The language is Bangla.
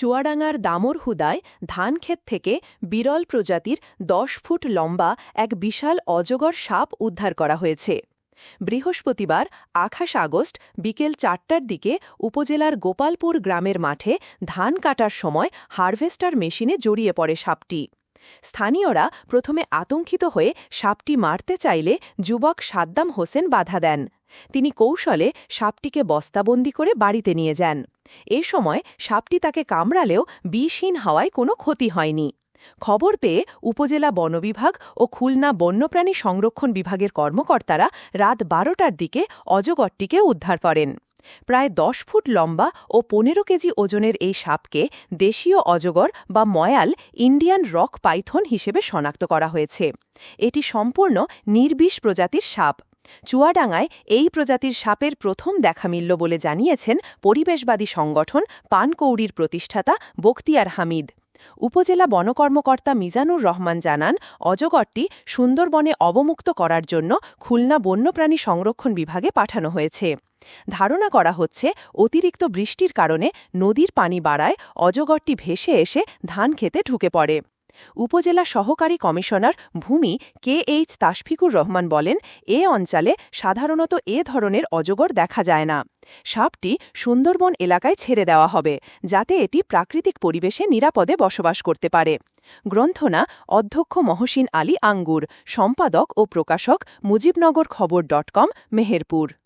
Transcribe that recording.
চুয়াডাঙ্গার দামরহুদায় ধানক্ষেত থেকে বিরল প্রজাতির দশ ফুট লম্বা এক বিশাল অজগর সাপ উদ্ধার করা হয়েছে। বৃহস্পতিবার, আঠাশ আগস্ট, বিকেল চারটার দিকে উপজেলার গোপালপুর গ্রামের মাঠে ধান কাটার সময় হারভেস্টার মেশিনে জড়িয়ে পড়ে সাপটি। স্থানীয়রা প্রথমে আতঙ্কিত হয়ে সাপটি মারতে চাইলে যুবক সাদ্দাম হোসেন বাধা দেন। তিনি কৌশলে সাপটিকে বস্তাবন্দি করে বাড়িতে নিয়ে যান। এ সময় সাপটি তাকে কামড়ালেও বিষহীন হওয়ায় কোনো ক্ষতি হয়নি। খবর পেয়ে উপজেলা বনবিভাগ ও খুলনা বন্যপ্রাণী সংরক্ষণ বিভাগের কর্মকর্তারা রাত বারোটার দিকে অজগরটিকে উদ্ধার করেন। প্রায় দশ ফুট লম্বা ও পনেরো কেজি ওজনের এই সাপকে দেশীয় অজগর বা ময়াল ইন্ডিয়ান রক পাইথন হিসেবে শনাক্ত করা হয়েছে। এটি সম্পূর্ণ নির্বিষ প্রজাতির সাপ। চুয়াডাঙ্গায় এই প্রজাতির সাপের প্রথম দেখা মিলল বলে জানিয়েছেন পরিবেশবাদী সংগঠন পানকৌড়ির প্রতিষ্ঠাতা বখতিয়ার হামিদ। উপজেলা বনকর্মকর্তা মিজানুর রহমান জানান, অজগরটি সুন্দরবনে অবমুক্ত করার জন্য খুলনা বন্যপ্রাণী সংরক্ষণ বিভাগে পাঠানো হয়েছে। ধারণা করা হচ্ছে, অতিরিক্ত বৃষ্টির কারণে নদীর পানি বাড়ায় অজগরটি ভেসে এসে ধান খেতে ঢুকে পড়ে। উপজেলা সহকারী কমিশনার ভূমি কে এইচ তাশফিকুর রহমান বলেন, এ অঞ্চলে সাধারণত এ ধরনের অজগর দেখা যায় না। সাপটি সুন্দরবন এলাকায় ছেড়ে দেওয়া হবে, যাতে এটি প্রাকৃতিক পরিবেশে নিরাপদে বসবাস করতে পারে। গ্রন্থনা অধ্যক্ষ মহসিন আলী আঙ্গুর, সম্পাদক ও প্রকাশক মুজিবনগর খবর ডট কম, মেহেরপুর।